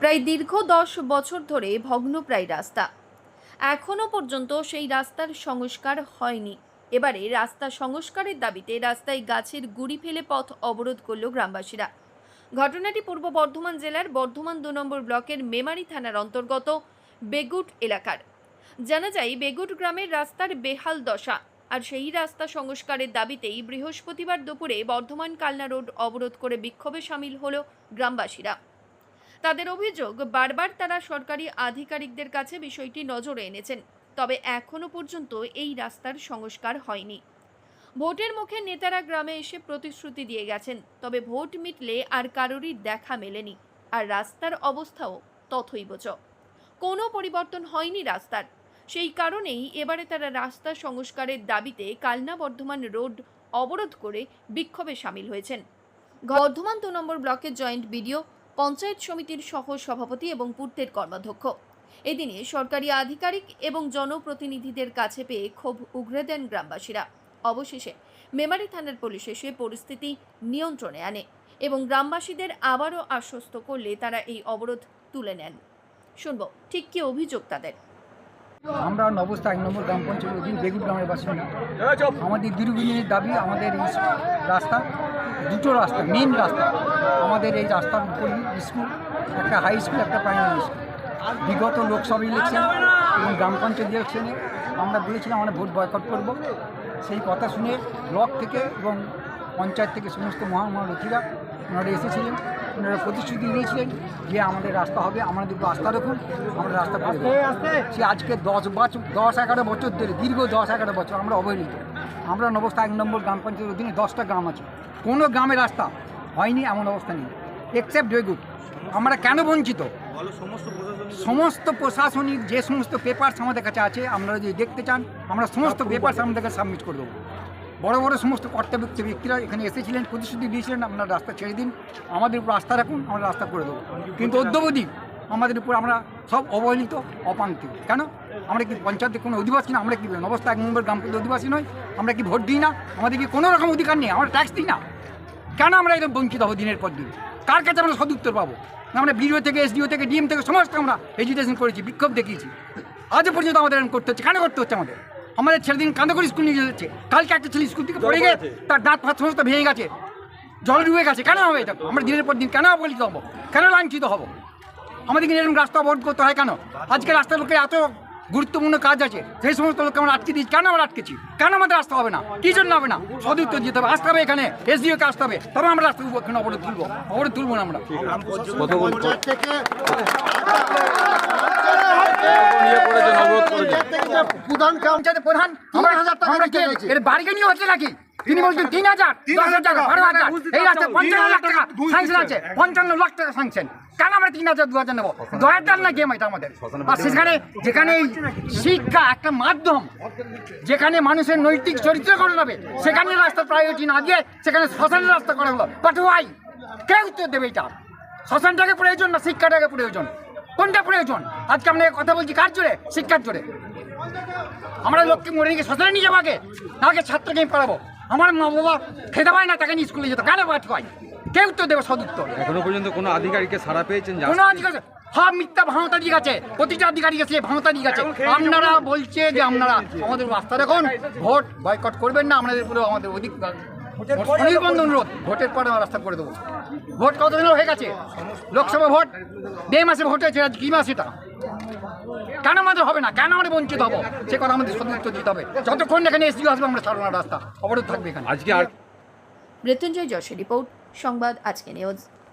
প্রায় দীর্ঘ দশ বছর ধরে ভগ্নপ্রায় রাস্তা। এখনও পর্যন্ত সেই রাস্তার সংস্কার হয়নি। এবারে রাস্তা সংস্কারের দাবিতে রাস্তায় গাছের গুড়ি ফেলে পথ অবরোধ করল গ্রামবাসীরা। ঘটনাটি পূর্ব বর্ধমান জেলার বর্ধমান দু নম্বর ব্লকের মেমারি থানার অন্তর্গত বেগুট এলাকার। জানা যায়, বেগুট গ্রামের রাস্তার বেহাল দশা আর সেই রাস্তা সংস্কারের দাবিতেই বৃহস্পতিবার দুপুরে বর্ধমান কালনা রোড অবরোধ করে বিক্ষোভে সামিল হল গ্রামবাসীরা। তাদের অভিযোগ, বারবার তারা সরকারি আধিকারিকদের কাছে বিষয়টি নজরে এনেছেন। তবে এখনও পর্যন্ত এই রাস্তার সংস্কার হয়নি। ভোটের মুখে নেতারা গ্রামে এসে প্রতিশ্রুতি দিয়ে গেছেন, তবে ভোট মিটলে আর কারোরই দেখা মেলেনি। আর রাস্তার অবস্থাও তথৈবচ কোনো পরিবর্তন হয়নি রাস্তার। সেই কারণেই এবারে তারা রাস্তা সংস্কারের দাবিতে কালনা বর্ধমান রোড অবরোধ করে বিক্ষোভে সামিল হয়েছেন। বর্ধমান দু নম্বর ব্লকের জয়েন্ট বিডিও পঞ্চায়েত সমিতির সহ সভাপতি এবং পূর্তের কর্মাধ্যক্ষ। এদিনে সরকারি আধিকারিক এবং জনপ্রতিনিধিদের কাছে পেয়ে ক্ষোভ উগরে দেন গ্রামবাসীরা। অবশেষে মেমারি থানার পুলিশ এসে পরিস্থিতি নিয়ন্ত্রণে আনে এবং গ্রামবাসীদের আবারও আশ্বস্ত করলে তারা এই অবরোধ তুলে নেন। শুনব, ঠিক কি অভিযোগ তাদের? আমরা নবস্থা এক নম্বর গ্রাম পঞ্চায়েত অধীন বেগুন গ্রামের বাসিন্দা। আমাদের দীর্ঘদিনের দাবি আমাদের এই রাস্তা দুটো রাস্তা মেন রাস্তা। আমাদের এই রাস্তার উপর স্কুল একটা হাই স্কুল একটা প্রাইমারি স্কুল বিগত লোকসভা ইলেকশন এবং গ্রাম পঞ্চায়েত ইলেকশনে আমরা বলেছিলাম আমরা ভোট বয়কট করব। সেই কথা শুনে ব্লক থেকে এবং পঞ্চায়েত থেকে সমস্ত মহামহারথীরা ওনারা এসেছিলেন ওনারা প্রতিশ্রুতি দিয়েছিলেন যে আমাদের রাস্তা হবে আমাদের উপর আস্থা রাখুন আমরা রাস্তা করে দেবো। সে আজকে দশ বছর দশ এগারো বছর ধরে দীর্ঘ দশ এগারো বছর আমরা অবহেলিত। আমরা নবস্থা এক নম্বর গ্রাম পঞ্চায়েতের অধীনে দশটা গ্রাম আছে। কোনো গ্রামে রাস্তা হয়নি এমন অবস্থা নেই। এক্সেপ্ট জয়গুট আমরা কেন বঞ্চিত? সমস্ত প্রশাসনিক যে সমস্ত পেপারস আমাদের কাছে আছে আপনারা যদি দেখতে চান আমরা সমস্ত পেপারস আমাদের কাছে সাবমিট করে দেবো। বড় বড় সমস্ত কর্তব্য ব্যক্তিরা এখানে এসেছিলেন, প্রতিশ্রুতি দিয়েছিলেন, আপনার রাস্তা ছেড়ে দিন। আমাদের উপর আস্থা রাখুন, আমরা রাস্তা করে দেবো। কিন্তু অদ্যবধি আমাদের উপর আমরা সব অবহেলিত অপাঙ্কিত কেন? আমরা কি পঞ্চায়েতের কোনো অধিবাসী না? আমরা কি অবস্থা এক নম্বর গ্রাম পঞ্চায়েত অধিবাসী নয় আমরা কি ভোট দিই না? আমাদের কি কোনো রকম অধিকার নেই, আমরা ট্যাক্স দিই না। কেন আমরা এরকম বঞ্চিত হব দিনের পর দিন? কার কাছে আমরা সদুত্তর পাবো? আমরা বিডিও থেকে এসডিও থেকে ডিএম থেকে, সমস্ত আমরা এডুকেশন করেছি, বিক্ষোভ দেখিয়েছি। আজও পর্যন্ত আমাদের করতে হচ্ছে। কেন করতে হচ্ছে আমাদের? আমাদের ছেলে দিন কান্দ করে স্কুল নিয়ে যাচ্ছে। কালকে একটা ছেলে স্কুল থেকে পড়ে গিয়ে তার দাঁত ফাত সমস্ত ভেঙে গেছে। জল ডুবে গেছে কেন হবে এটা? আমরা দিনের পর দিন কেন অবহেলিত হব? কেন লাঞ্ছিত হব? আমাদেরকে এরকম রাস্তা অবরোধ করতে হয় কেন? আজকে রাস্তার লোকের এত গুরুত্বপূর্ণ কাজ আছে সেই সমস্ত লোককে আমরা আটকে দিচ্ছি কেন আমরা আটকেছি? কেন আমাদের আসতে হবে না? কি জন্য হবে না? সদুত্তর দিতে হবে। আসতে হবে এখানে এসডিওকে আসতে হবে। তবে আমরা রাস্তা এখানে অবরোধ তুলবো অবরোধ তুলবো না আমরা পঞ্চায়েত থেকে নিয়ে করেছেন অবরোধ করেছেন পঞ্চায়েত থেকে যে প্রধান কাম পঞ্চায়েতের প্রধান তিন হাজার টাকা দিতে হয়েছে। এর বার্গেনিং হচ্ছে নাকি? তিনি বলছেন তিন হাজার দশ হাজার বারো হাজার। এই রাস্তা পঞ্চান্ন লাখ টাকা স্যাংশন আছে। পঞ্চান্ন লাখ টাকা স্যাংশন কেন আমরা তিন হাজার দু হাজার নেব? দয়ার না গেম এটা আমাদের? আর সেখানে যেখানে শিক্ষা একটা মাধ্যম যেখানে মানুষের নৈতিক চরিত্র গঠন হবে সেখানে রাস্তা প্রায়োরিটি না দিয়ে সেখানে শ্মশানের রাস্তা করা হলো। বাট ওয়াই কে উত্তর দেবে এটা? শ্মশানটাকে প্রয়োজন না শিক্ষাটাকে প্রয়োজন? কোনটা প্রয়োজন? আজকে আমরা কথা বলছি কার জোরে? শিক্ষার জোরে। আমরা লোককে মরে গিয়ে শ্মশানে নিয়ে যাব আগে। আগে ছাত্রকে আমি পড়াবো। আমার মা বাবা খেতে পায় না তাকে নিয়ে স্কুলে যেত কেন পাঠ হয় কে উত্তর দেবে সদুত্তর। এখনও পর্যন্ত কোনো আধিকারিককে সাড়া পেয়েছেন কোনো আধিকার সব মিথ্যা ভাঙতা দিয়ে গেছে প্রতিটা আধিকারিক আছে। ভাঙতা দিয়ে গেছে আপনারা বলছে যে আপনারা আমাদের রাস্তা দেখুন ভোট বয়কট করবেন না আমাদের পুরো আমাদের অধিক অনির্বন্ধ অনুরোধ ভোটের পরে আমরা রাস্তা করে দেবো। ভোট কতদিন হয়ে গেছে। লোকসভা ভোট। মে মাসে ভোট হয়েছে কি মাস এটা? কেন আমাদের হবে না? কেন আমরা বঞ্চিত হব? সে কথা আমাদের সদুত্তর দিতে হবে। যতক্ষণ এখানে এসডি আসবে আমরা ছাড়বো না রাস্তা অবরোধ থাকবে এখানে। আজকে আর মৃত্যুঞ্জয় যশের রিপোর্ট সংবাদ আজকে নিউজ।